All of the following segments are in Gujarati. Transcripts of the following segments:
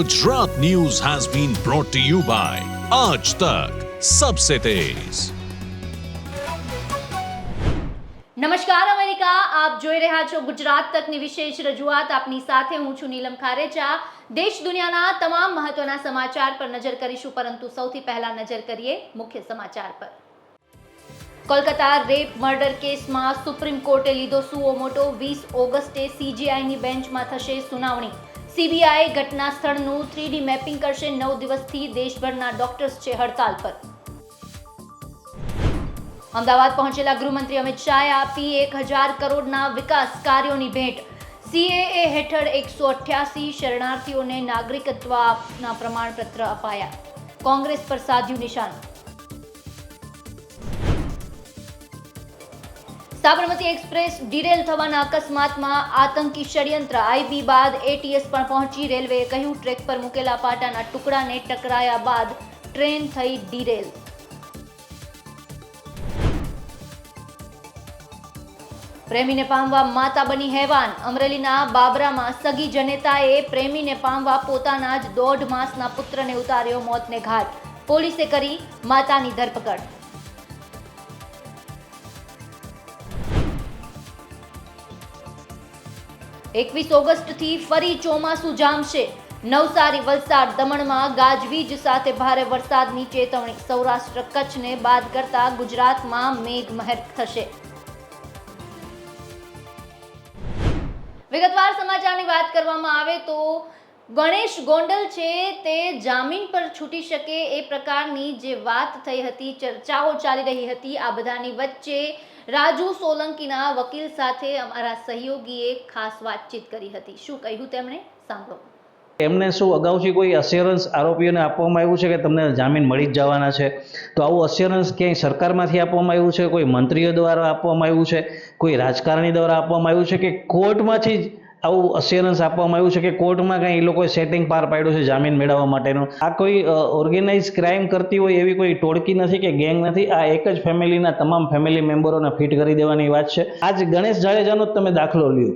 Gujarat news has been brought to you by Aaj Tak Sabse Tez. નમસ્કાર અમેરિકા આપ જોઈ રહ્યા છો ગુજરાત તકની વિશેષ રજૂઆત આપની સાથે હું છું નીલમ ખારેચા દેશ દુનિયાના તમામ મહત્વના સમાચાર પર નજર કરીશું પરંતુ સૌથી પહેલા નજર કરીએ મુખ્ય સમાચાર પર કોલકાતા રેપ મર્ડર કેસમાં સુપ્રીમ કોર્ટે લીધો સુઓ મોટો વીસ ઓગસ્ટે સીજીઆઈની બેન્ચમાં થશે સુનાવણી સીબીઆઈ ઘટના સ્થળનું થ્રીડી મેપિંગ કરશે નવ દિવસથી દેશભરના ડોક્ટર્સ છે હડતાલ પર. અમદાવાદ પહોંચેલા ગૃહમંત્રી અમિત શાહે આપી એક હજાર કરોડના વિકાસ કાર્યોની ભેટ. સીએએ હેઠળ એકસો અઠ્યાસી શરણાર્થીઓને નાગરિકત્વના પ્રમાણપત્ર અપાયા. કોંગ્રેસ પર સાધ્યું નિશાન. સાબરમતી એક્સપ્રેસ ડિરેલ થવાના અકસ્માતમાં આતંકી ષડયંત્ર આઈબી બાદ એટીએસ પણ પહોંચી રેલવેએ કહ્યું, ટ્રેક પર મૂકેલા પાટાના ટુકડાને ટકરાયા બાદ ટ્રેન થઈ ડિરેલ. પ્રેમીને પામવા માતા બની હેવાન. અમરેલીના બાબરામાં સગી જનેતાએ પ્રેમીને પામવા પોતાના જ દોઢ માસના પુત્રને ઉતાર્યો મોતને ઘાટ. પોલીસે કરી માતાની ધરપકડ. એકવીસ ઓગસ્ટથી ફરી ચોમાસું જામશે. નવસારી, વલસાડ, દમણમાં ગાજવીજ સાથે ભારે વરસાદની ચેતવણી. સૌરાષ્ટ્ર કચ્છને બાદ કરતા ગુજરાતમાં મેઘમહેર થશે. વિગતવાર સમાચારની વાત કરવામાં આવે તો ગણેશ ગોંડલ છે તે જામીન પર છૂટી શકે એ પ્રકારની જે વાત થઈ હતી, ચર્ચાઓ ચાલી રહી હતી, આ બધાની વચ્ચે રાજુ સોલંકીના વકીલ સાથે અમારા સહયોગીએ ખાસ વાતચીત કરી હતી. શું કહ્યું તેમણે? સાંભળો. એમને શું અગાઉથી કોઈ અસ્યોરન્સ આરોપીઓને આપવામાં આવ્યું છે કે તમને જામીન મળી જ જવાના છે? તો આવું અસ્યોરન્સ ક્યાંય સરકારમાંથી આપવામાં આવ્યું છે? કોઈ મંત્રીઓ દ્વારા આપવામાં આવ્યું છે? કોઈ રાજકારણી દ્વારા આપવામાં આવ્યું છે? કે કોર્ટમાંથી જ આવું અસ્યોરન્સ આપવામાં આવ્યું છે કે કોર્ટમાં કંઈ એ લોકોએ સેટિંગ પાર પાડ્યું છે જામીન મેળવવા માટેનું. આ કોઈ ઓર્ગેનાઇઝ ક્રાઇમ કરતી હોય એવી કોઈ ટોળકી નથી કે ગેંગ નથી? આ એક જ ફેમિલીના તમામ ફેમિલી મેમ્બરોને ફિટ કરી દેવાની વાત છે. આજ ગણેશ જાડેજાનો જ તમે દાખલો લ્યો.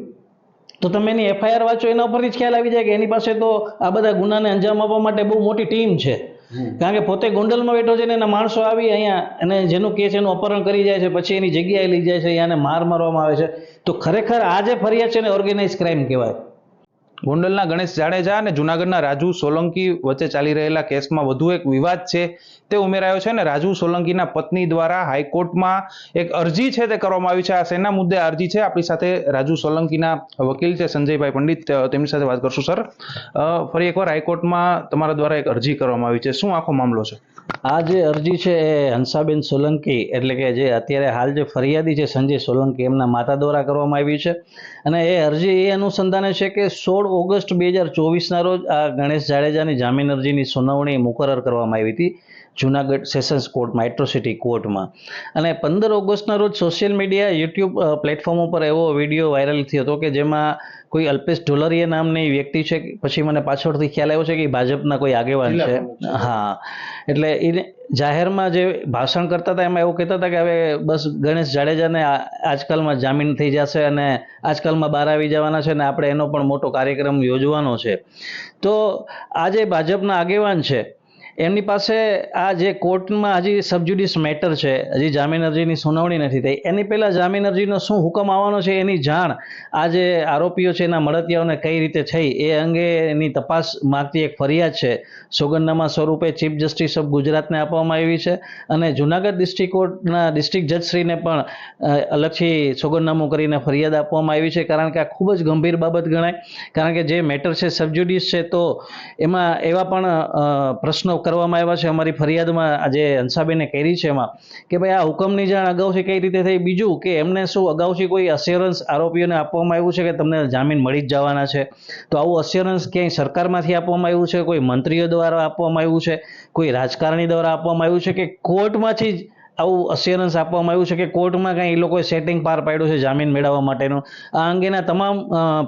તો તમે એની એફઆઈઆર વાંચો, એના ઉપરથી જ ખ્યાલ આવી જાય કે એની પાસે તો આ બધા ગુનાને અંજામ આપવા માટે બહુ મોટી ટીમ છે. કારણ કે પોતે ગોંડલમાં બેઠો છે ને એના માણસો આવી અહીંયા અને જેનું કેસ એનું અપહરણ કરી જાય છે પછી એની જગ્યાએ લઈ જાય છે અહીંયાને માર મારવામાં આવે છે. તો ખરેખર આ જે ફરિયાદ છે ને ઓર્ગેનાઇઝ ક્રાઇમ કહેવાય. ગોંડલના ગણેશ જાડેજા અને જુનાગઢના રાજુ સોલંકી વચ્ચે ચાલી રહેલા કેસમાં વધુ એક વિવાદ છે. તે ઉમેરાયો છે અને રાજુ સોલંકીના પત્ની દ્વારા હાઈકોર્ટમાં એક અરજી છે તે કરવામાં આવી છે. આ શેના મુદ્દે અરજી છે. આપણી સાથે રાજુ સોલંકીના વકીલ છે સંજયભાઈ પંડિત. તેમની સાથે વાત કરશું, સર. ફરી એકવાર હાઈકોર્ટમાં તમારા દ્વારા એક અરજી કરવામાં આવી છે. શું આખો મામલો છે? આ જે અરજી છે એ હંસાબેન સોલંકી, એટલે કે જે અત્યારે હાલ જે ફરિયાદી છે સંજય સોલંકી, એમના માતા દ્વારા કરવામાં આવી છે. અને એ અરજી એ અનુસંધાને છે કે સોળ ઓગસ્ટ બે હજાર ચોવીસના રોજ આ ગણેશ જાડેજાની જામીન અરજીની સુનાવણી મુકરર કરવામાં આવી હતી. જુનાગઢ સેશન્સ કોર્ટમાં એટ્રોસિટી કોર્ટમાં. અને પંદર ઓગસ્ટના રોજ સોશિયલ મીડિયા યુટ્યુબ પ્લેટફોર્મ ઉપર એવો વીડિયો વાયરલ થયો હતો કે જેમાં કોઈ અલ્પેશ ઢોલરિયા નામની વ્યક્તિ છે પછી મને પાછળથી ખ્યાલ આવ્યો છે કે ભાજપના કોઈ આગેવાન છે. હા. એટલે એને જાહેરમાં જે ભાષણ કરતા હતા એમાં એવું કહેતા હતા કે હવે બસ ગણેશ જાડેજાને આજકાલમાં જામીન થઈ જશે અને આજકાલમાં બહાર આવી જવાના છે અને આપણે એનો પણ મોટો કાર્યક્રમ યોજવાનો છે. તો આ જે ભાજપના આગેવાન છે એમની પાસે આ જે કોર્ટમાં હજી સબજ્યુડિસ મેટર છે, હજી જામીન અરજીની સુનાવણી નથી થઈ. એની પહેલાં જામીન અરજીનો શું હુકમ આવવાનો છે એની જાણ આ જે આરોપીઓ છે એના મળતિયાઓને કઈ રીતે થઈ એ અંગેની તપાસ માંગતી એક ફરિયાદ છે. સોગંદનામા સ્વરૂપે ચીફ જસ્ટિસ ઓફ ગુજરાતને આપવામાં આવી છે અને જુનાગઢ ડિસ્ટ્રિક્ટ કોર્ટના ડિસ્ટ્રિક્ટ જજશ્રીને પણ અલગથી સોગંદનામું કરીને ફરિયાદ આપવામાં આવી છે. કારણ કે આ ખૂબ જ ગંભીર બાબત ગણાય. કારણ કે જે મેટર છે સબજ્યુડિસ છે તો એમાં એવા પણ પ્રશ્નો કરવામાં આવ્યા છે. અમારી ફરિયાદમાં આજે હંસાબેને કરી છે એમાં કે ભાઈ આ હુકમની જાણ અગાઉથી કઈ રીતે થઈ? બીજું કે એમને શું અગાઉથી કોઈ અસ્યોરન્સ આરોપીઓને આપવામાં આવ્યું છે કે તમને જામીન મળી જ જવાના છે? તો આવું અસ્યોરન્સ ક્યાંય સરકારમાંથી આપવામાં આવ્યું છે? કોઈ મંત્રીઓ દ્વારા આપવામાં આવ્યું છે? કોઈ રાજકારણી દ્વારા આપવામાં આવ્યું છે? કે કોર્ટમાંથી જ આવું અસ્યોરન્સ આપવામાં આવ્યું છે કે કોર્ટમાં કંઈ એ લોકોએ સેટિંગ પાર પાડ્યું છે જામીન મેળવવા માટેનું? આ અંગેના તમામ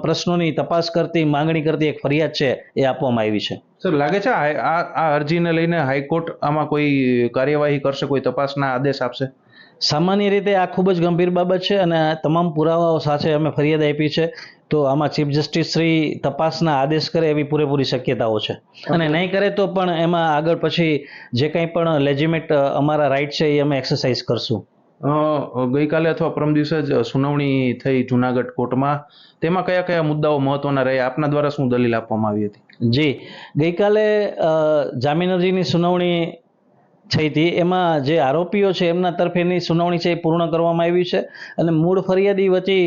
પ્રશ્નોની તપાસ કરતી, માંગણી કરતી એક ફરિયાદ છે એ આપવામાં આવી છે. સર લાગે છે આ આ અરજીને લઈને હાઈકોર્ટ આમાં કોઈ કાર્યવાહી કરશે કોઈ તપાસના આદેશ આપશે? સામાન્ય રીતે આ ખૂબ જ ગંભીર બાબત છે અને તમામ પુરાવાઓ સાથે અમે ફરિયાદ આપી છે. તો આમાં ચીફ જસ્ટિસ શ્રી તપાસના આદેશ કરે એવી પૂરેપૂરી શક્યતાઓ છે. અને નહીં કરે તો પણ એમાં આગળ પછી જે કંઈ પણ લેજિમેટ અમારા રાઇટ છે એ અમે એક્સરસાઇઝ કરશું. ગઈકાલે અથવા પરમ દિવસે જ સુનાવણી થઈ જુનાગઢ કોર્ટમાં. તેમાં કયા કયા મુદ્દાઓ મહત્વના રહ્યા? આપના દ્વારા શું દલીલ આપવામાં આવી હતી? જી. ગઈકાલે જામીન અરજીની સુનાવણી થઈ હતી. એમાં જે આરોપીઓ છે, એમના તરફેની સુનાવણી છે એ પૂર્ણ કરવામાં આવી છે. અને મૂળ ફરિયાદી વતી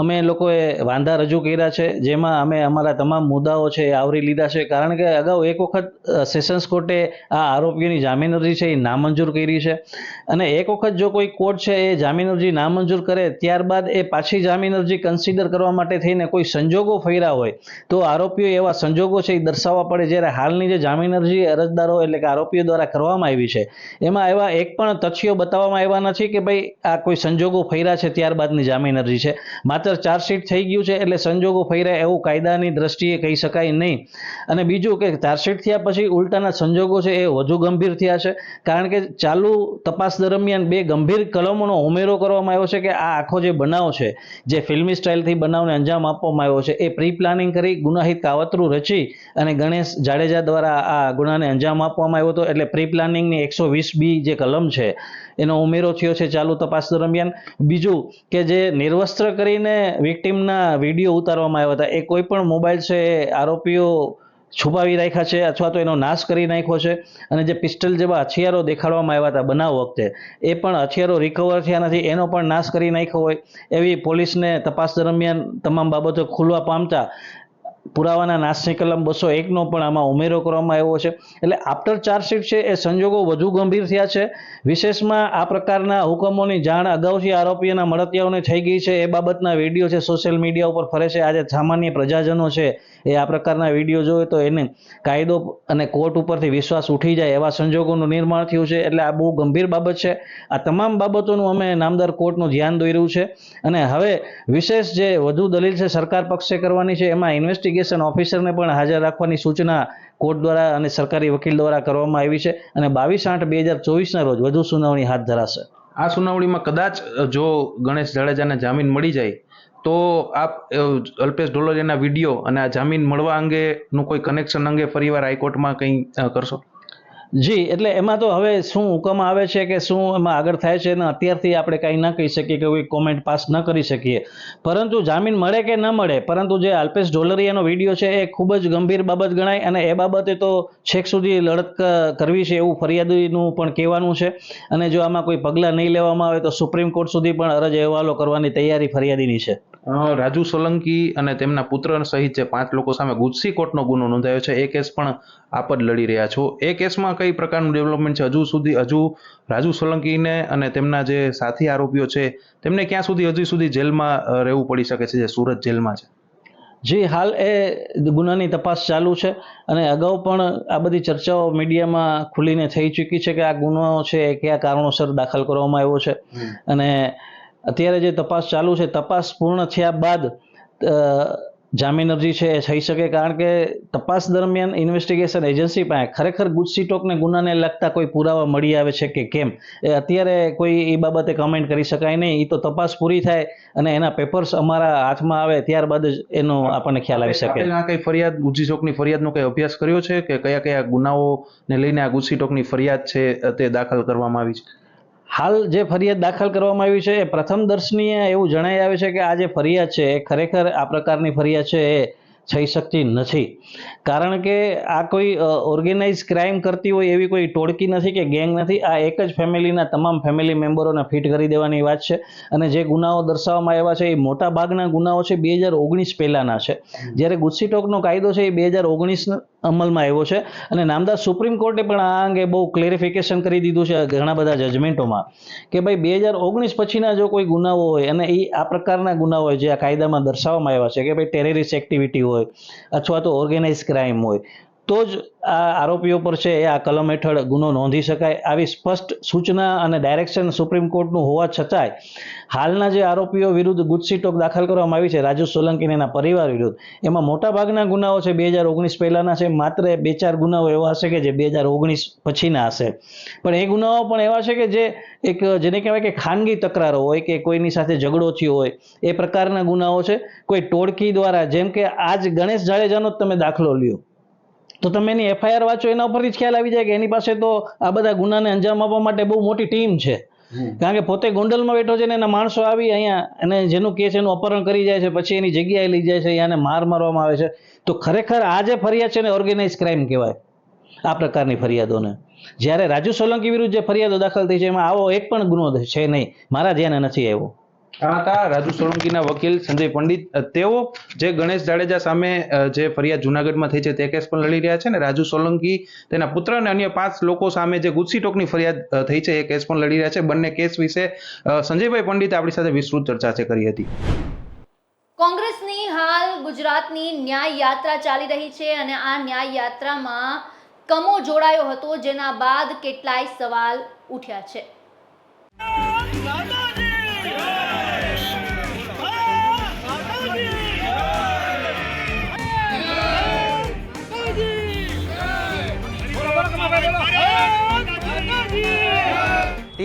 અમે લોકોએ વાંધા રજૂ કર્યા છે, જેમાં અમે અમારા તમામ મુદ્દાઓ છે એ આવરી લીધા છે. કારણ કે અગાઉ એક વખત સેશન્સ કોર્ટે આ આરોપીઓની જામીન અરજી છે એ નામંજૂર કરી છે. અને એક વખત જો કોઈ કોર્ટ છે એ જામીન અરજી નામંજૂર કરે, ત્યારબાદ એ પાછી જામીન અરજી કન્સિડર કરવા માટે થઈને કોઈ સંજોગો ફર્યા હોય, તો આરોપીઓ એવા સંજોગો છે એ દર્શાવવા પડે જ્યારે હાલની જે જામીન અરજી અરજદારો એટલે કે આરોપીઓ દ્વારા કરવામાં આવી છે. એમાં એવા એક પણ તથ્યો બતાવવામાં આવ્યા નથી કે ભાઈ આ કોઈ સંજોગો ફર્યા છે ત્યારબાદની જામીન અરજી છે. માત્ર ચાર્જશીટ થઈ ગયું છે એટલે સંજોગો ફર્યા એવું કાયદાની દ્રષ્ટિએ કહી શકાય નહીં. અને બીજું કે ચાર્જશીટ થયા પછી ઉલટાના સંજોગો છે એ વધુ ગંભીર થયા છે. કારણ કે ચાલુ તપાસ દરમિયાન બે ગંભીર કલમોનો ઉમેરો કરવામાં આવ્યો છે કે આ આખો જે બનાવ છે, જે ફિલ્મી સ્ટાઇલથી બનાવને અંજામ આપવામાં આવ્યો છે, એ પ્રી પ્લાનિંગ કરી ગુનાહિત કાવતરું રચી અને ગણેશ જાડેજા દ્વારા આ ગુનાને અંજામ આપવામાં આવ્યો હતો. એટલે પ્રી પ્લાનિંગની એકસો વીસ બી જે કલમ છે એનો ઉમેરો થયો છે ચાલુ તપાસ દરમિયાન. બીજું કે જે નિર્વસ્ત્ર કરીને વિક્ટીમના વીડિયો ઉતારવામાં આવ્યા હતા, એ કોઈ પણ મોબાઈલ છે આરોપીઓ છુપાવી રાખ્યા છે અથવા તો એનો નાશ કરી નાખ્યો છે. અને જે પિસ્ટલ જેવા હથિયારો દેખાડવામાં આવ્યા હતા બનાવ વખતે, એ પણ હથિયારો રિકવર થયા નથી, એનો પણ નાશ કરી નાખ્યો હોય એવી પોલીસને તપાસ દરમિયાન તમામ બાબતો ખુલવા પામતા પુરાવાના નાશની કલમ બસો એકનો પણ આમાં ઉમેરો કરવામાં આવ્યો છે. એટલે આફ્ટર ચાર્જશીટ છે, એ સંજોગો વધુ ગંભીર થયા છે. વિશેષમાં આ પ્રકારના હુકમોની જાણ અગાઉથી આરોપીઓના મળતિયાઓને થઈ ગઈ છે. એ બાબતના વીડિયો છે સોશિયલ મીડિયા ઉપર ફરે છે. આજે સામાન્ય પ્રજાજનો છે. એ આ પ્રકારના વીડિયો જોવે તો એને કાયદો અને કોર્ટ ઉપરથી વિશ્વાસ ઉઠી જાય એવા સંજોગોનું નિર્માણ થયું છે. એટલે આ બહુ ગંભીર બાબત છે. આ તમામ બાબતોનું અમે નામદાર કોર્ટનું ધ્યાન દોર્યું છે. અને હવે વિશેષ જે વધુ દલીલ છે, સરકાર પક્ષે કરવાની છે, એમાં ઇન્વેસ્ટિગેશન ઓફિસરને પણ હાજર રાખવાની સૂચના કોર્ટ દ્વારા અને સરકારી વકીલ દ્વારા કરવામાં આવી છે અને બાવીસ આઠ બે હજાર ચોવીસના રોજ વધુ સુનાવણી હાથ ધરાશે. આ સુનાવણીમાં કદાચ જો ગણેશ જાડેજાને જામીન મળી જાય, તો આપ અલ્પેશ ઢોલરિયાના વીડિયો અને આ જામીન મળવા અંગેનું કોઈ કનેક્શન અંગે ફરીવાર હાઈકોર્ટમાં કંઈ કરશો? જી, એટલે એમાં તો હવે શું હુકમ આવે છે કે શું એમાં આગળ થાય છે ને અત્યારથી આપણે કાંઈ ન કહી શકીએ કે કોઈ કોમેન્ટ પાસ ન કરી શકીએ. પરંતુ જામીન મળે કે ન મળે, પરંતુ જે અલ્પેશ ઢોલરિયાનો વીડિયો છે એ ખૂબ જ ગંભીર બાબત ગણાય અને એ બાબતે તો છેક સુધી લડત કરવી છે એવું ફરિયાદીનું પણ કહેવાનું છે. અને જો આમાં કોઈ પગલાં નહીં લેવામાં આવે તો સુપ્રીમ કોર્ટ સુધી પણ અરજ અહેવાલો કરવાની તૈયારી ફરિયાદીની છે. રાજુ સોલંકી અને તેમના પુત્ર સહિત જે પાંચ લોકો સામે ગુજસી કોર્ટનો ગુનો નોંધાયો છે એ કેસ પણ આપ જ લડી રહ્યા છો. એ કેસમાં કઈ પ્રકારનું ડેવલપમેન્ટ છે? હજુ સુધી હજુ રાજુ સોલંકીને અને તેમના જે સાથી આરોપીઓ છે તેમને ક્યાં સુધી હજુ સુધી જેલમાં રહેવું પડી શકે છે જે સુરત જેલમાં છે? જી હાલ એ ગુનાની તપાસ ચાલુ છે અને અગાઉ પણ આ બધી ચર્ચાઓ મીડિયામાં ખુલીને થઈ ચૂકી છે કે આ ગુનો છે એ કયા કારણોસર દાખલ કરવામાં આવ્યો છે. અને અત્યારે જે તપાસ ચાલુ છે, તપાસ પૂર્ણ થયા બાદ જામીન અરજી છે એ થઈ શકે કારણ કે તપાસ દરમિયાન ઇન્વેસ્ટિગેશન એજન્સી પાસે ખરેખર ગુજસીટોકને ગુનાને લગતા કોઈ પુરાવા મળી આવે છે કે કેમ? એ અત્યારે કોઈ એ બાબતે કમેન્ટ કરી શકાય નહીં. એ તો તપાસ પૂરી થાય અને એના પેપર્સ અમારા હાથમાં આવે ત્યારબાદ જ એનો આપણને ખ્યાલ આવી શકે. આ કઈ ફરિયાદ ગુજસીટોકની ફરિયાદનો કઈ અભ્યાસ કર્યો છે કે કયા કયા ગુનાઓને લઈને આ ગુજસીટોકની ફરિયાદ છે તે દાખલ કરવામાં આવી છે? હાલ જે ફરિયાદ દાખલ કરવામાં આવી છે એ પ્રથમ દર્શનીય એવું જણાઈ આવે છે કે આ જે ફરિયાદ છે એ ખરેખર આ પ્રકારની ફરિયાદ છે એ થઈ શકતી નથી. કારણ કે આ કોઈ ઓર્ગેનાઇઝ ક્રાઇમ કરતી હોય એવી કોઈ ટોળકી નથી કે ગેંગ નથી આ એક જ ફેમિલીના તમામ ફેમિલી મેમ્બરોને ફિટ કરી દેવાની વાત છે. અને જે ગુનાઓ દર્શાવવામાં આવ્યા છે એ મોટા ભાગના ગુનાઓ છે બે હજાર ઓગણીસ પહેલાંના છે. જ્યારે ગુસ્સીટોકનો કાયદો છે એ બે હજાર ઓગણીસ અમલમાં આવ્યો છે. અને નામદાર સુપ્રીમ કોર્ટે પણ આ અંગે બહુ ક્લેરિફિકેશન કરી દીધું છે ઘણા બધા જજમેન્ટોમાં કે ભાઈ બે હજાર ઓગણીસ પછીના જો કોઈ ગુનાઓ હોય અને એ આ પ્રકારના ગુનાઓ હોય જે આ કાયદામાં દર્શાવવામાં આવ્યા છે કે ભાઈ ટેરરિસ્ટ એક્ટિવિટી હોય અથવા તો ઓર્ગેનાઇઝ ક્રાઇમ હોય તો જ આ આરોપીઓ પર છે એ આ કલમ હેઠળ ગુનો નોંધી શકાય આવી સ્પષ્ટ સૂચના અને ડાયરેક્શન સુપ્રીમ કોર્ટનું હોવા છતાંય હાલના જે આરોપીઓ વિરુદ્ધ ગુજસી ટોક દાખલ કરવામાં આવી છે રાજુ સોલંકી એના પરિવાર વિરુદ્ધ. એમાં મોટાભાગના ગુનાઓ છે, બે હજાર ઓગણીસ પહેલાંના છે, માત્ર બે ચાર ગુનાઓ એવા હશે કે જે બે હજાર ઓગણીસ પછીના હશે. પણ એ ગુનાઓ પણ એવા છે કે જે એક, જેને કહેવાય કે ખાનગી તકરારો હોય કે કોઈની સાથે ઝઘડો થયો હોય, એ પ્રકારના ગુનાઓ છે. કોઈ ટોળકી દ્વારા, જેમ કે આજ ગણેશ જાડેજાનો જ તમે દાખલો લ્યો. તો તમે એની એફઆઈઆર વાંચો એના ઉપરથી જ ખ્યાલ આવી જાય કે એની પાસે તો આ બધા ગુનાને અંજામ આપવા માટે બહુ મોટી ટીમ છે. કારણ કે પોતે ગોંડલમાં બેઠો છે ને એના માણસો આવી અહીંયા અને જેનું કેસ એનું અપહરણ કરી જાય છે પછી એની જગ્યાએ લઈ જાય છે અહીંયાને માર મારવામાં આવે છે. તો ખરેખર આ જે ફરિયાદ છે ને ઓર્ગેનાઇઝ ક્રાઇમ કહેવાય આ પ્રકારની ફરિયાદોને. જ્યારે રાજુ સોલંકી વિરુદ્ધ જે ફરિયાદો દાખલ થઈ છે એમાં આવો એક પણ ગુનો છે નહીં. મારા ધ્યાને નથી આવ્યો. આ હતા રાજુ સોલંકીના વકીલ સંજય પંડિત તેઓ જે ગણેશ જાડેજા સામે જે ફરિયાદ જુનાગઢમાં થઈ છે તે કેસ પણ લડી રહ્યા છે ને રાજુ સોલંકી, તેના પુત્ર અને અન્ય પાંચ લોકો સામે જે ગુસ્સી ટોકની ફરિયાદ થઈ છે એ કેસ પણ લડી રહ્યા છે. બંને કેસ વિશે સંજયભાઈ પંડિત આપણી સાથે વિસ્તૃત ચર્ચા છે કરી હતી. કોંગ્રેસની હાલ ગુજરાતની ન્યાય યાત્રા ચાલી રહી છે અને આ ન્યાય યાત્રામાં કમો જોડાયો હતો, જેના બાદ કેટલાય સવાલ ઉઠ્યા છે.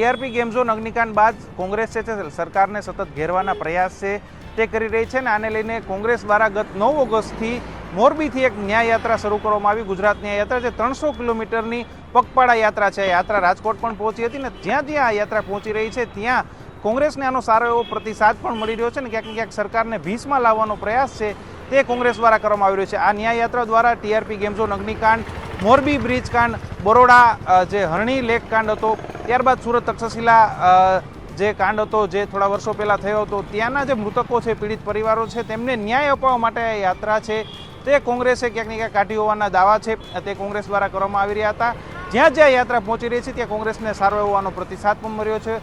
ટીઆરપી ગેમ ઝોન અગ્નિકાંડ બાદ કોંગ્રેસ છે સરકારને સતત ઘેરવાના પ્રયાસ છે તે કરી રહી છે ને આને લઈને કોંગ્રેસ દ્વારા ગત નવ ઓગસ્ટથી મોરબીથી એક ન્યાય યાત્રા શરૂ કરવામાં આવી. ગુજરાત ન્યાયયાત્રા જે ત્રણસો કિલોમીટરની પગપાળા યાત્રા છે. યાત્રા રાજકોટ પણ પહોંચી હતી ને જ્યાં જ્યાં આ યાત્રા પહોંચી રહી છે, ત્યાં કોંગ્રેસને આનો સારો એવો પ્રતિસાદ પણ મળી રહ્યો છે ને ક્યાંક ક્યાંક સરકારને ભીસમાં લાવવાનો પ્રયાસ છે તે કોંગ્રેસ દ્વારા કરવામાં આવી રહ્યો છે. આ ન્યાય યાત્રા દ્વારા ટીઆરપી ગેમઝોન અગ્નિકાંડ, મોરબી બ્રિજ કાંડ, બરોડા જે હરણી લેક કાંડ હતો, ત્યારબાદ સુરત તક્ષશિલા જે કાંડ હતો, જે થોડા વર્ષો પહેલાં થયો હતો, ત્યાંના જે મૃતકો છે, પીડિત પરિવારો છે, તેમને ન્યાય અપાવવા માટે આ યાત્રા છે. તે કોંગ્રેસે ક્યાંક ને ક્યાંક કાઢી હોવાના દાવા છે. તે કોંગ્રેસ દ્વારા કરવામાં આવી રહ્યા હતા. જ્યાં જ્યાં યાત્રા પહોંચી રહી છે, ત્યાં કોંગ્રેસને સારો એવો આનો પ્રતિસાદ પણ મળ્યો છે.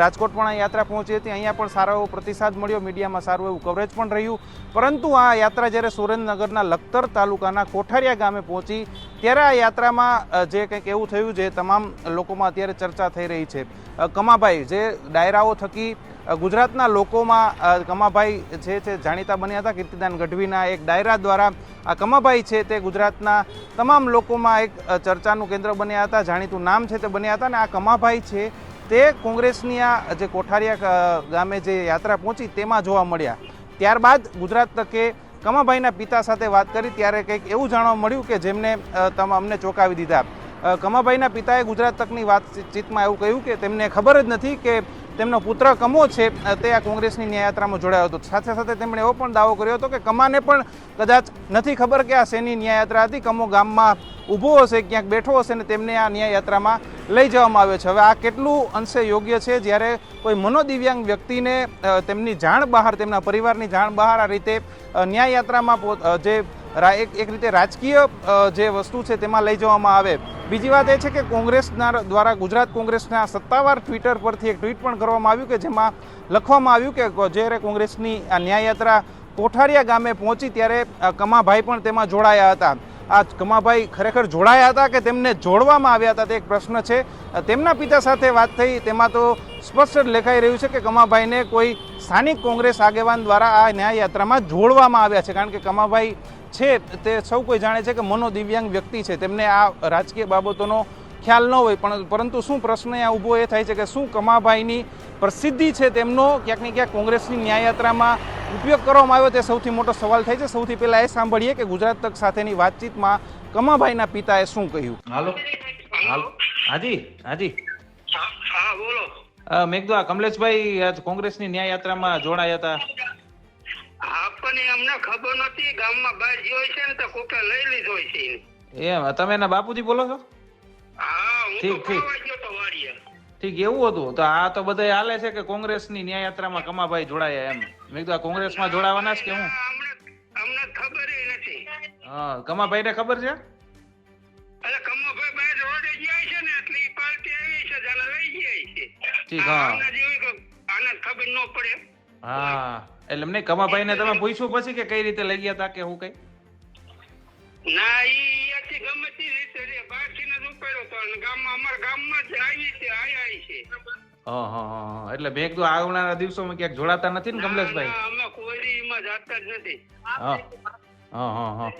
રાજકોટ પણ આ યાત્રા પહોંચી હતી, અહીંયા પણ સારો એવો પ્રતિસાદ મળ્યો, મીડિયામાં સારું એવું કવરેજ પણ રહ્યું. પરંતુ આ યાત્રા જ્યારે સુરેન્દ્રનગરના લખતર તાલુકાના કોઠારિયા ગામે પહોંચી, ત્યારે આ યાત્રામાં જે કંઈક એવું થયું, જે તમામ લોકોમાં અત્યારે ચર્ચા થઈ રહી છે. કમાભાઈ, જે ડાયરાઓ થકી ગુજરાતના લોકોમાં કમાભાઈ કમાભાઈ છે જાણીતા બન્યા હતા, કીર્તિદાન ગઢવીના એક ડાયરા દ્વારા. આ કમાભાઈ છે તે ગુજરાતના તમામ લોકોમાં એક ચર્ચાનું કેન્દ્ર બન્યા હતા, જાણીતું નામ છે તે બન્યા હતા અને આ કમાભાઈ છે તે કોંગ્રેસની આ જે કોઠારિયા ગામે જે યાત્રા પહોંચી તેમાં જોવા મળ્યા. ત્યારબાદ ગુજરાત તકે કમાભાઈના પિતા સાથે વાત કરી, ત્યારે કંઈક એવું જાણવા મળ્યું કે જેમને તમ, અમને ચોંકાવી દીધા. કમાભાઈના પિતાએ ગુજરાત તકની વાતચીતમાં એવું કહ્યું કે તેમને ખબર જ નથી કે તેમનો પુત્ર કમો છે તે આ કોંગ્રેસની ન્યાયયાત્રામાં જોડાયો હતો. સાથે સાથે તેમણે એવો પણ દાવો કર્યો હતો કે કમાને પણ કદાચ નથી ખબર કે આ શેની ન્યાયયાત્રા હતી. કમો ગામમાં ઊભો હશે, ક્યાંક બેઠો હશે ને તેમને આ ન્યાયયાત્રામાં લઈ જવામાં આવ્યો છે. હવે આ કેટલું અંશે યોગ્ય છે? જ્યારે કોઈ મનોદિવ્યાંગ વ્યક્તિને તેમની જાણ બહાર, તેમના પરિવારની જાણ બહાર આ રીતે ન્યાયયાત્રામાં જે એક એક રીતે રાજકીય જે વસ્તુ છે તેમાં લઈ જવામાં આવે. બીજી વાત એ છે કે કોંગ્રેસના દ્વારા ગુજરાત કોંગ્રેસના સત્તાવાર ટ્વિટર પરથી એક ટ્વીટ પણ કરવામાં આવ્યું કે જેમાં લખવામાં આવ્યું કે જ્યારે કોંગ્રેસની આ ન્યાયયાત્રા કોઠારિયા ગામે પહોંચી ત્યારે કમાભાઈ પણ તેમાં જોડાયા હતા. આ કમાભાઈ ખરેખર જોડાયા હતા કે તેમને જોડવામાં આવ્યા હતા તે એક પ્રશ્ન છે. તેમના પિતા સાથે વાત થઈ, તેમાં તો સ્પષ્ટ લેખાઈ રહ્યું છે કે કમાભાઈને કોઈ સ્થાનિક કોંગ્રેસ આગેવાન દ્વારા આ ન્યાયયાત્રામાં જોડવામાં આવ્યા છે. કારણ કે કમાભાઈ છે તે સૌ કોઈ જાણે છે કે મનોદિવ્યાંગ વ્યક્તિ છે. તેમને આ રાજકીય બાબતોનો ખ્યાલ ન હોય પણ પરંતુ શું પ્રશ્ન અહીંયા ઊભો એ થાય છે કે શું કમાભાઈની પ્રસિદ્ધિ છે તેમનો? ક્યાંક ને ક્યાંક કોંગ્રેસની ન્યાયયાત્રામાં ઉપયોગ કરવામાં આવ્યો. તે સૌથી મોટો સવાલ થાય છે. સૌથી પહેલાં એ સાંભળીએ કે ગુજરાત તક સાથેની વાતચીતમાં કમાભાઈના પિતાએ શું કહ્યું? હાલો. હાલો. હાજી હાજી. હા હા બોલો. મેં કીધું આ કમલેશભાઈ કોંગ્રેસની ન્યાય યાત્રામાં જોડાયા હતા. અમને ખબર નથી ગામમાં બાર જોઈ છે ને તો કોકે લઈ લીધો છે એમ તમે એના બાપુજી બોલો છો? હા હું તો ઠીક, ઠીક. ખાવા ગયો તો વાડીએ. ઠીક એવું હતું. તો આ તો બધા હાલે છે કે કોંગ્રેસની ન્યાય યાત્રામાં કમાભાઈ જોડાયા એમ? મેં કીધું આ કોંગ્રેસમાં જોડાવાના છે કે હું? અમને ખબર નથી. હા કમાભાઈને ખબર છે? અરે કમાભાઈ બાર રોડે જાય છે ને એટલે પાર્ટી આવી છે જાને લઈ જાય છે. ઠીક, હા. આને ખબર ન પડે. હા. એટલે એમને કમાભાઈ ને તમે પૂછ્યું પછી કે કઈ રીતે લઈ ગયા હતા કે હું કઈ? ના ઈ આખી ગમે રીતે રે. બારથી જ ઉપાડ્યો તો અને ગામમાં અમાર ગામમાં જ આવી છે આઈ આઈ છે. હા એટલે મેં કીધું આવનારા દિવસોમાં ક્યાંક જોડાતા નથી ને કમલેશભાઈ? અમે કોઈડીમાં જાતા જ નથી. હા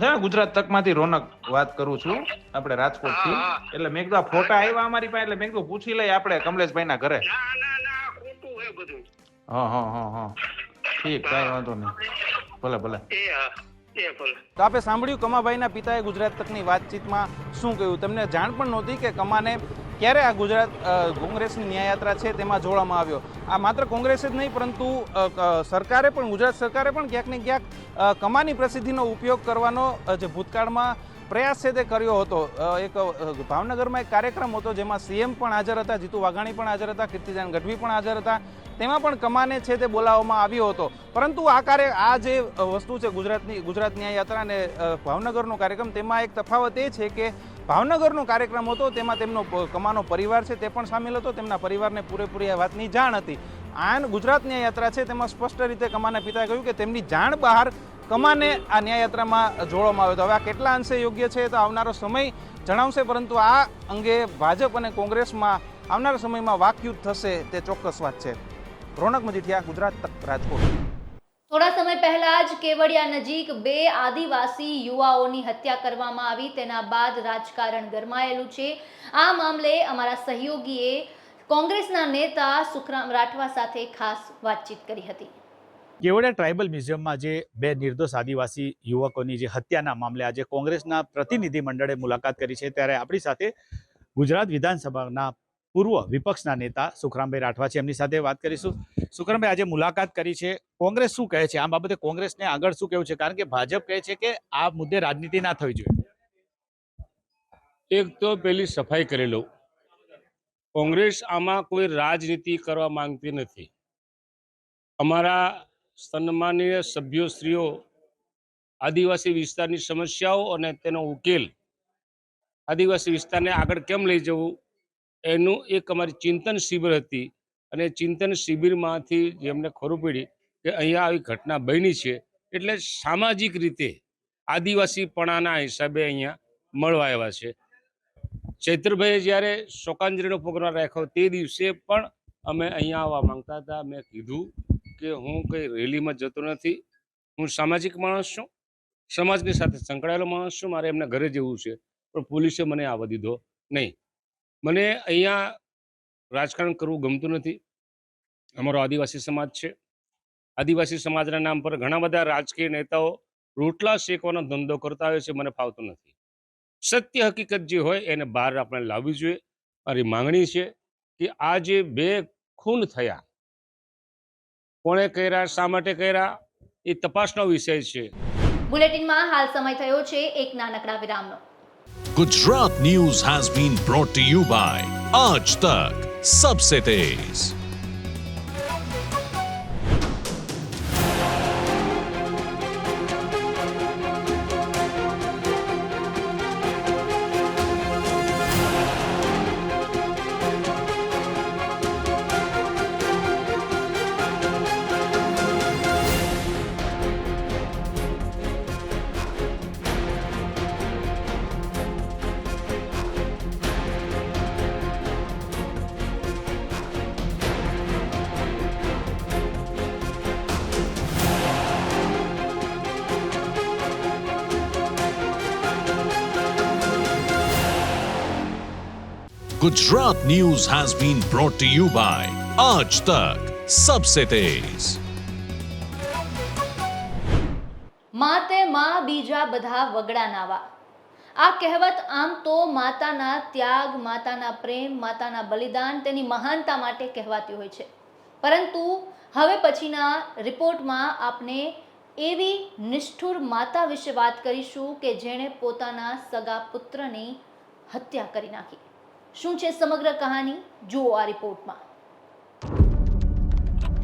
છે ગુજરાત તકમાંથી રોનક વાત કરું છું. આપણે રાજકોટથી. એટલે મેં કીધું ફોટા આવ્યા અમારી પાસે એટલે મેં કીધું પૂછી લઈએ આપણે કમલેશભાઈ ના ઘરે હા હા હા હા. ઠીક કાંઈ વાંધો નહીં. ભલે ભલે. તો આપે સાંભળ્યું કમાભાઈના પિતાએ ગુજરાત તકની વાતચીતમાં શું કહ્યું? તેમને જાણ પણ નહોતી કે કમાને ક્યારે આ ગુજરાત કોંગ્રેસની ન્યાયયાત્રા છે તેમાં જોડવામાં આવ્યો. આ માત્ર કોંગ્રેસ જ નહીં, પરંતુ સરકારે પણ, ગુજરાત સરકારે પણ ક્યાંક ને ક્યાંક કમાની પ્રસિદ્ધિનો ઉપયોગ કરવાનો જે ભૂતકાળમાં પ્રયાસ છે તે કર્યો હતો. એક ભાવનગરમાં એક કાર્યક્રમ હતો જેમાં સીએમ પણ હાજર હતા, જીતુ વાઘાણી પણ હાજર હતા કીર્તિદાન ગઢવી પણ હાજર હતા. તેમાં પણ કમાને છે તે બોલાવવામાં આવ્યો હતો. પરંતુ આ કાર્ય, આ જે વસ્તુ છે ગુજરાતની, ગુજરાત ન્યાય યાત્રા અને ભાવનગરનો કાર્યક્રમ, તેમાં એક તફાવત એ છે કે ભાવનગરનો કાર્યક્રમ હતો, તેમાં તેમનો કમાનો પરિવાર છે તે પણ સામેલ હતો, તેમના પરિવારને પૂરેપૂરી આ વાતની જાણ હતી. આન ગુજરાત ન્યાય યાત્રા છે તેમાં સ્પષ્ટ રીતે કમાના પિતાએ કહ્યું કે તેમની જાણ બહાર કમાને આ ન્યાયયાત્રામાં જોડવામાં આવ્યો હતો. હવે આ કેટલા અંશે યોગ્ય છે તો આવનારો સમય જણાવશે, પરંતુ આ અંગે ભાજપ અને કોંગ્રેસમાં આવનારા સમયમાં વાકયુદ્ધ થશે તે ચોક્કસ વાત છે. રોનક મજીઠિયા, ગુજરાત રાજકોટ. થોડા સમય પહેલા જ કેવડિયા નજીક બે આદિવાસી યુવાઓની હત્યા કરવામાં આવી. તેના બાદ રાજકારણ ગરમાયેલું છે. આ મામલે અમારા સહયોગીએ કોંગ્રેસના નેતા સુખરામ રાઠવા સાથે ખાસ વાતચીત કરી હતી. કેવડિયા ટ્રાઇબલ મ્યુઝિયમમાં જે બે નિર્દોષ આદિવાસી યુવકોની જે હત્યાના મામલે આજે કોંગ્રેસના પ્રતિનિધિ મંડળે મુલાકાત કરી છે, ત્યારે આપણી સાથે ગુજરાત વિધાનસભાના પૂર્વ વિપક્ષના નેતા સુખરામભાઈ રાઠવા છે. એમની સાથે વાત કરીશું. સુખરામભાઈ, આજે મુલાકાત કરી છે. કોંગ્રેસ શું કહે છે? આ બાબતે કોંગ્રેસને આગળ શું કહેવું છે? કારણ કે ભાજપ કહે છે કે આ મુદ્દે રાજનીતિ ના થવી જોઈએ. એક તો પેલી સફાઈ કરી લઉં. કોંગ્રેસ આમાં કોઈ રાજનીતિ કરવા માંગતી નથી. અમારા સન્માનીય સભ્યોશ્રીઓ, આદિવાસી વિસ્તારની સમસ્યાઓ અને તેનો ઉકેલ આદિવાસી વિસ્તારને આગળ કેમ લઈ જવું, એનું એક અમારી ચિંતન શિબિર હતી. અને ચિંતન શિબિરમાંથી જેમને ખરું પડી કે અહીંયા આવી ઘટના બની છે, એટલે સામાજિક રીતે આદિવાસીપણાના હિસાબે અહીંયા મળવા આવ્યા છે. ચૈત્રભાઈએ જ્યારે શોકાંજલીનો પ્રોગ્રામ રાખ્યો તે દિવસે પણ અમે અહીંયા આવવા માંગતા હતા. મેં કીધું કે હું કંઈ રેલીમાં જતો નથી. હું સામાજિક માણસ છું. સમાજની સાથે સંકળાયેલો માણસ છું. મારે એમના ઘરે જવું છે. પણ પોલીસે મને આવવા દીધો નહીં. મને અહીંયા રાજકારણ કરવું ગમતું નથી. અમારો આદિવાસી સમાજ છે. આદિવાસી સમાજના નામ પર ઘણા બધા રાજકીય નેતાઓ રોટલા શેકવાનો ધંધો કરતા હોય છે. મને ફાવતો નથી. સત્ય હકીકત જે હોય એને બહાર આપણે લાવવી જોઈએ. મારી માંગણી છે કે આ જે બે ખૂન થયા કોણે કર્યા શા માટે કર્યા એ તપાસનો વિષય છે બુલેટિનમાં હાલ સમય થયો છે એક નાનકડા વિરામનો Gujarat News has been brought to you by Aaj Tak Sabse Tez. Gujarat news has been brought to you by આજ તક Sabse Tez. માતે માં બીજા બધા વગડા નાવા. આ કહેવત આમ તો માતાના ત્યાગ, માતાના પ્રેમ, માતાના બલિદાન તેની મહાનતા માટે કહેવાતી હોય છે. પરંતુ હવે પછીના રિપોર્ટમાં આપને એવી નિષ્ઠુર માતા વિશે વાત કરીશું કે જેણે પોતાના સગા પુત્રની હત્યા કરી નાખી. શું છે સમગ્ર કહાની? જુઓ આ રિપોર્ટમાં.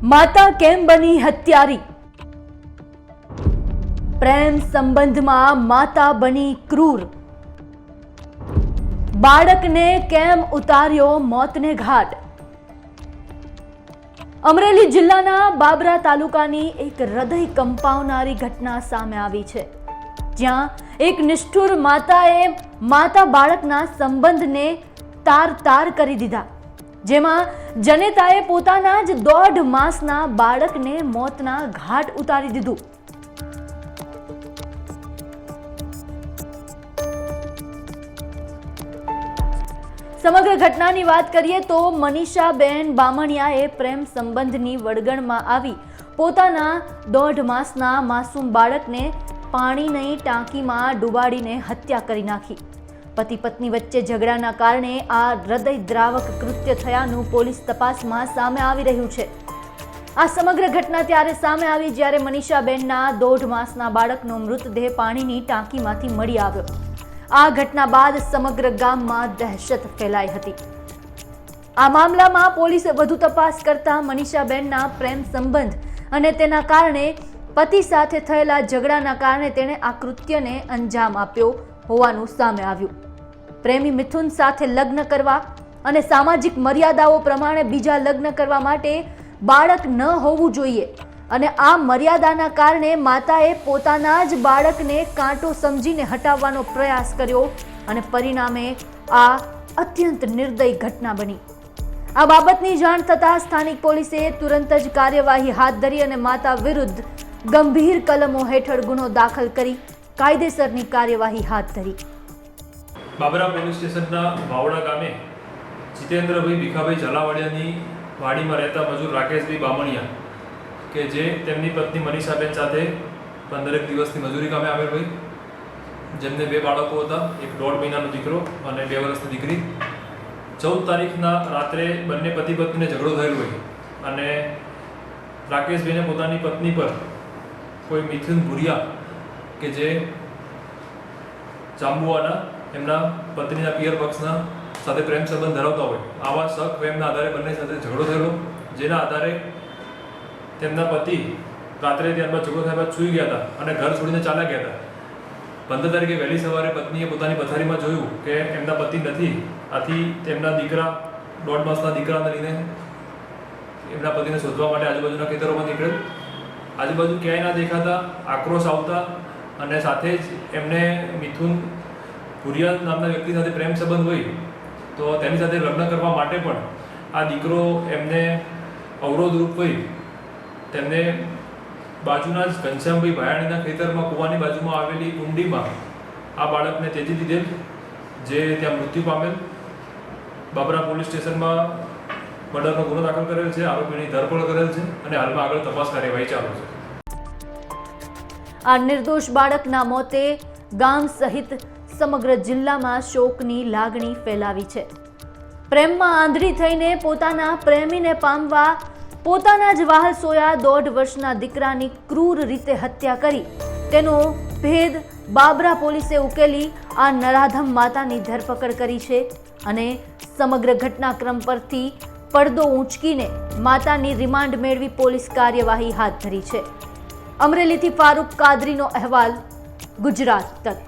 માતા કેમ બની હત્યારી? પ્રેમ સંબંધમાં માતા બની ક્રૂર. બાળકને કેમ ઉતાર્યો મોતને ઘાટ? અમરેલી જિલ્લાના બાબરા તાલુકાની એક હૃદય કંપાવનારી ઘટના સામે આવી છે. જ્યાં એક નિષ્ઠુર માતાએ માતા બાળકના સંબંધને તાર તાર કરી દીધા. જેમાં જનેતાએ પોતાના જ દોઢ માસના બાળકને મોતના ઘાટ ઉતારી દીધું. સમગ્ર ઘટનાની વાત કરીએ તો મનીષાબેન બામણિયાએ પ્રેમ સંબંધની વળગણમાં આવી. પોતાના દોઢ માસના માસૂમ બાળકને પાણીની ટાંકીમાં ડુબાડીને હત્યા કરી નાખી. પતિ પત્ની વચ્ચે ઝઘડાના કારણે આ હૃદયદ્રાવક કૃત્ય થયાનું પોલીસ તપાસમાં સામે આવી રહ્યું છે. આ સમગ્ર ઘટના ત્યારે સામે આવી જ્યારે મનીષાબેનના દોઢ માસના બાળકનો મૃતદેહ પાણીની ટાંકીમાંથી મળી આવ્યો. આ ઘટના બાદ સમગ્ર ગામમાં દહેશત ફેલાઈ હતી. આ મામલામાં પોલીસે વધુ તપાસ કરતા મનીષાબેનના પ્રેમ સંબંધ અને તેના કારણે પતિ સાથે થયેલા ઝઘડાના કારણે તેણે આ કૃત્યને અંજામ આપ્યો હોવાનું સામે આવ્યું. પ્રેમી મિથુન સાથે લગ્ન કરવા અને સામાજિક મર્યાદાઓ પ્રમાણે બીજા લગ્ન કરવા માટે બાળક ન હોવું જોઈએ. અને આ મર્યાદાના કારણે માતાએ પોતાના જ બાળકને કાંટો સમજીને હટાવવાનો પ્રયાસ કર્યો અને પરિણામે આ અત્યંત નિર્દય ઘટના બની. આ બાબતની જાણ થતાં સ્થાનિક પોલીસે તુરંત જ કાર્યવાહી હાથ ધરી અને માતા વિરુદ્ધ ગંભીર કલમો હેઠળ ગુનો દાખલ કરી કાયદેસરની કાર્યવાહી હાથ ધરી. બાબરા પોલીસ સ્ટેશનના વાવડા ગામે જીતેન્દ્રભાઈ ભીખાભાઈ ઝાલાવાડિયાની વાડીમાં રહેતા મજૂર રાકેશભાઈ બામણિયા કે જે તેમની પત્ની મનીષાબેન સાથે પંદરેક દિવસની મજૂરી કામે આવેલ હોય. જેમને બે બાળકો હતા, એક દોઢ મહિનાનો દીકરો અને બે વર્ષની દીકરી. ચૌદ તારીખના રાત્રે બંને પતિ પત્નીને ઝઘડો થયેલો હોય અને રાકેશભાઈને પોતાની પત્ની પર કોઈ મિથુન ભુરિયા કે જે જાંબુવાના એમના પત્નીના પિયર પક્ષના સાથે પ્રેમ સંબંધ ધરાવતા હોય. આવા શક પ્રેમના આધારે બંને સાથે ઝઘડો થયેલો. જેના આધારે તેમના પતિ રાત્રે ત્યારબાદ ઝઘડો થયા બાદ સૂઈ ગયા હતા અને ઘર છોડીને ચાલ્યા ગયા હતા. પંદર તારીખે વહેલી સવારે પત્નીએ પોતાની પથારીમાં જોયું કે એમના પતિ નથી. આથી તેમના દીકરા, દોઢ માસના દીકરાને લઈને એમના પતિને શોધવા માટે આજુબાજુના ખેતરોમાં નીકળ્યું. આજુબાજુ ક્યાંય ના દેખાતા, આક્રોશ આવતા અને સાથે જ એમને મિથુન ભુરિયા નામના વ્યક્તિ સાથે પ્રેમ સંબંધ હોય, તો તેની સાથે લગ્ન કરવા માટે પણ આ દીકરો એમને અવરોધરૂપ હોય. તેમને બાજુના જ ઘનશ્યામભાઈ ભાયાણીના ખેતરમાં, કૂવાની બાજુમાં આવેલી કુંડીમાં આ બાળકને તેજી દીધેલ જે ત્યાં મૃત્યુ પામેલ. બાબરા પોલીસ સ્ટેશનમાં મર્ડરનો ગુનો દાખલ કરેલ છે, આરોપીની ધરપકડ કરેલ છે અને હાલમાં આગળ તપાસ કાર્યવાહી ચાલુ છે. આ નિર્દોષ બાળકના મોતે ગામ સહિત સમગ્ર જિલ્લામાં શોકની લાગણી ફેલાવી છે. પ્રેમમાં આંધળી થઈને પોતાના પ્રેમીને પામવા, પોતાના જ વાહલ સોયા દોઢ વર્ષના દીકરાની ક્રૂર રીતે હત્યા કરી. તેનો ભેદ બાબરા પોલીસે ઉકેલી, આ નરાધમ માતાની ધરપકડ કરી છે અને સમગ્ર ઘટનાક્રમ પરથી પડદો ઊંચકીને માતાની રિમાન્ડ મેળવી પોલીસ કાર્યવાહી હાથ ધરી છે. અમરેલીથી ફારૂક કાદરીનો અહેવાલ, ગુજરાત તક.